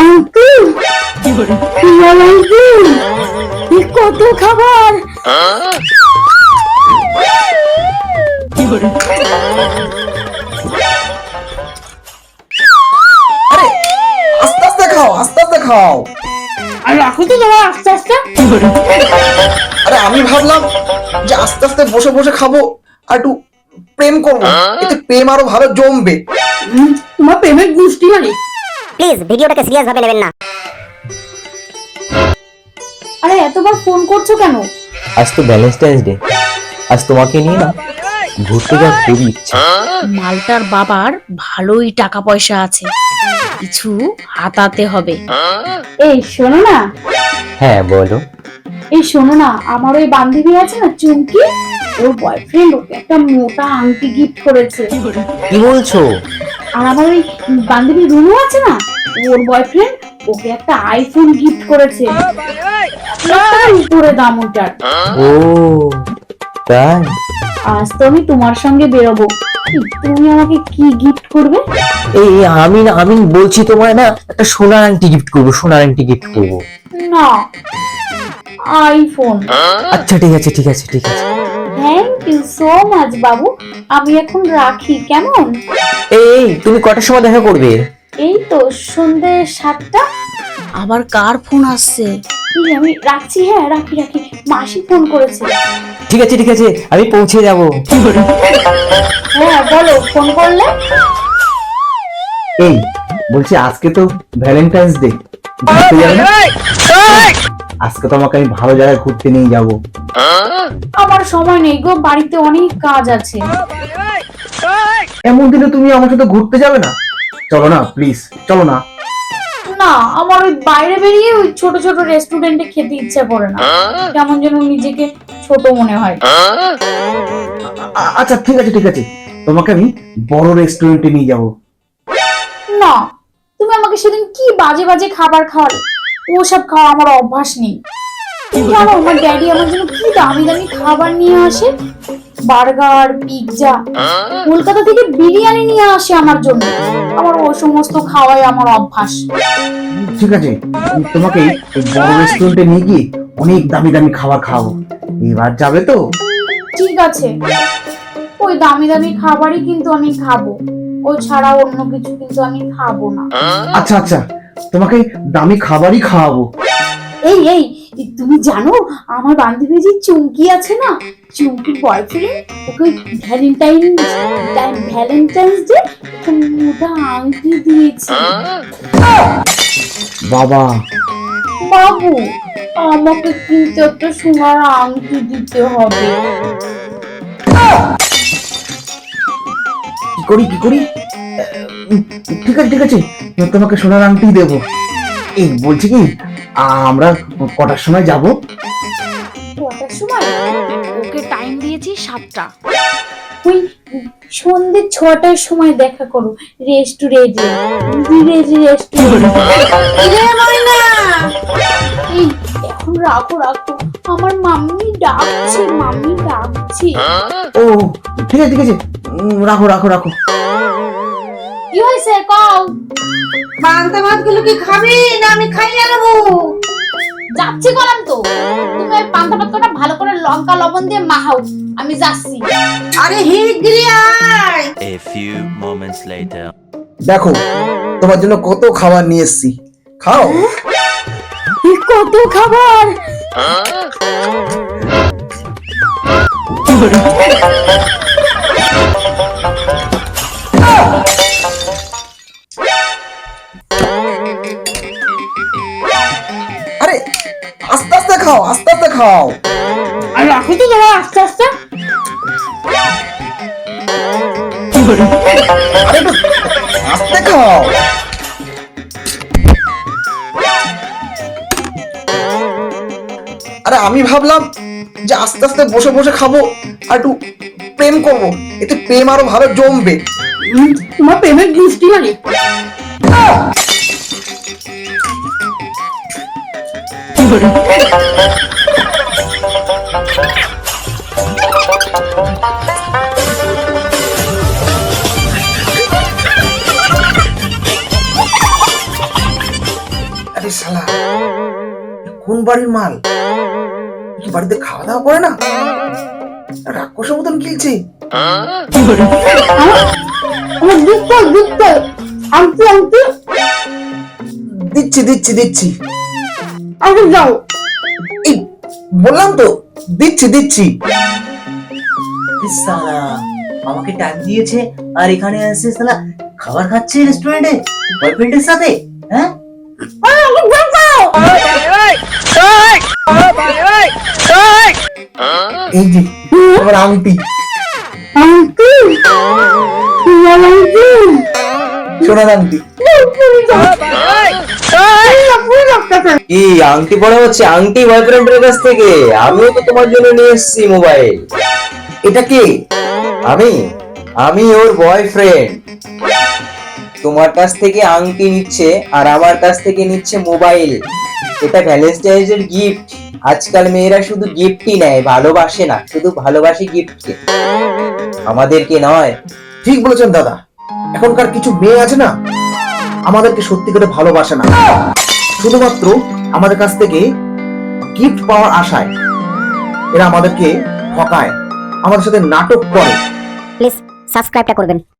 Uncle uncle কত খাবার? আরে আস্তে আস্তে খাও আস্তে আস্তে খাও। আর রাখো তো তোমার আস্তে আস্তে। আরে আমি ভাবলাম যে আস্তে আস্তে বসে বসে খাব আর একটু প্রেম করব। এতে প্রেম আরও ভালো জমবে। তোমার প্রেমের গুষ্টি মানে? প্লিজ ভিডিওটাকে সিরিয়াস ভাবে নেবেন না। আরে এতবার ফোন করছ কেন? আজ তো ভ্যালেন্টাইন্স ডে আজ তোমাকে নিয়ে না ঘুরতে যাওয়ার খুবই ইচ্ছা। মালটার বাবার ভালোই টাকা পয়সা আছে। কিছু হাতাতে হবে। এই শোনো না। হ্যাঁ বলো। এই শোনো না। আমার ওই বান্ধবী আছে না চুমকি? ওর বয়ফ্রেন্ড ওকে একটা মোটা আংটি গিফট করেছে। কি বলছো? আর আমার ওই বান্ধবী রুনু আছে না? ওর বয়ফ্রেন্ড ওকে একটা আইফোন গিফট করেছে। উপরে দাম ওটার। ও তাই? আজ তো আমি তোমার সঙ্গে বেরোবো। তুমি আমাকে কি গিফট করবে? এই আমি আমি বলছি তোমায় না একটা সোনার আংটি গিফট করব সোনার আংটি গিফট করব। না আইফোন আচ্ছা ঠিক আছে ঠিক আছে ঠিক আছে। থ্যাংক ইউ সো মাচ বাবু। আমি এখন রাখি কেমন? এই এই, তুমি কটার সময় দেখা করবে? এই তো সন্ধে সাতটা। আবার কার ফোন আসছে? এই আমি রাখছি হ্যাঁ রাখি রাখি। মাসি ফোন করেছে। ঠিক আছে ঠিক আছে আমি পৌঁছে যাব। হ্যাঁ বলো ফোন করলে? এই বলছি আজকে তো ভ্যালেন্টাইন্স ডে ঘুরতে যাবে না? আজকে তো আমাকে আমি ভালো জায়গায় ঘুরতে নিয়ে যাব। আমার সময় নেই গো বাড়িতে অনেক কাজ আছে। এমন দিনে তুমি আমার সাথে ঘুরতে যাবে না? চলো না প্লিজ চলো না। না আমার ওই বাইরে বেরিয়ে ওই ছোট ছোট রেস্টুরেন্টে খেতে ইচ্ছা করে না। কেমন যেন নিজেকে ছোট মনে হয়। আচ্ছা ঠিক আছে ঠিক আছে। তোমাকে আমি বড় রেস্টুরেন্টে নিয়ে যাব। না তুমি আমাকে সেদিন কি বাজে বাজে খাবার খাওয়ালে? ওসব খাওয়া আমার অভ্যাস নেই। জানো আমার ড্যাডি আমার জন্য কি দামি দামি খাবার নিয়ে আসে? Burger pizza. কলকাতা থেকে বিরিয়ানি নিয়ে আসে আমার জন্য। আমার ও সমস্ত খাওয়াই আমার অভ্যাস। ঠিক আছে তোমাকে বড় রেস্টুরেন্টে নিয়ে গিয়ে অনেক দামি দামি খাবার খাওয়াবো। এবার যাবে তো? ঠিক আছে। ওই দামি দামি খাবারই কিন্তু আমি খাব। ও ছাড়া অন্য কিছু কিন্তু আমি খাব না। আচ্ছা আচ্ছা তোমাকে দামি খাবারই খাওয়াবো। এই এই তুমি জানো আমার বান্ধবী যে চুমকি আছে না চুমকির বয়ফ্রেন্ড ওকে ভ্যালেন্টাইন ভ্যালেন্টাইন্স ডে মোটা আংটি দিয়েছে। বাবা। বাবু আমাকে কিন্তু একটা সোনার আংটি দিতে হবে। কি করি কি করি? ঠিক আছে ঠিক আছে তোমাকে সোনার আংটি দেবো। এই বলছি কি আমরা কটার সময় যাব? কটার সময়? ওকে টাইম দিয়েছি সাতটা। ওই সন্ধ্যে ছটার সময় দেখা করো রেস্টুরেন্টে এখন রাখো রাখো। আমার মাম্মি ডাকছে মাম্মি ডাকছে। ও ঠিক আছে ঠিক আছে। রাখো রাখো রাখো। কি হয়েছে? কও। পান্তা ভাতগুলো কি খাবি না আমি খাইয়ে নেব? যাচ্ছি কলাম তো। তুমি ওই পান্তা ভাত কটা ভালো করে লঙ্কা লবণ দিয়ে মাখাও। আমি যাচ্ছি। আরে হিগড়ি আয়। A few moments later. দেখো তোমার জন্য কত খাবার নিয়ে এসেছি। খাও। এই কত খাবার? খাও আস্তে আস্তে খাও। আর রাখো তো তোমার আস্তে আস্তে। আরে একটু আস্তে খাও। আরে আমি ভাবলাম যে আস্তে আস্তে বসে বসে খাব আর একটু প্রেম করব। এতে প্রেম আরও ভালো জমবে। তোমার প্রেমের গুষ্টি মানে আরে শালা কোন বাড়ির মাল? কি বাড়িতে খাওয়া দাওয়া করে না? রাক্ষসের মতন খেলছে। দিচ্ছি দিচ্ছি দিচ্ছি। আগে যাও। এই বললাম তো দিচ্ছি দিচ্ছি। সালা আমাকে টাইম দিয়েছে আর এখানে এসে সালা খাবার খাচ্ছে রেস্টুরেন্টে বয়ফ্রেন্ডের সাথে হ্যাঁ? এই যে আমার আংটি। আনতে আনতে সোনার আংটি। কি, আংটি পড়া হচ্ছে আংটি বয়ফ্রেন্ডের কাছ থেকে? আমিও তো তোমার জন্য নিয়ে এসেছি মোবাইল এটা কে? আমি? আমি ওর বয়ফ্রেন্ড তোমার কাছ থেকে আংটি নিচ্ছে আর আমার কাছ থেকে নিচ্ছে মোবাইল এটা গিফট আজকাল মেয়েরা শুধু গিফটই নেয়, ভালোবাসে না, শুধু ভালোবাসে গিফটকে আমাদেরকে নয়। ঠিক বলেছেন দাদা। এখনকার কিছু মেয়ে আছে না আমাদেরকে সত্যি করে ভালোবাসে না। শুধুমাত্র আমাদের কাছ থেকে গিফট পাওয়ার আশায় এরা আমাদেরকে ঠকায়, আমাদের সাথে নাটক করে। প্লিজ সাবস্ক্রাইবটা করবেন।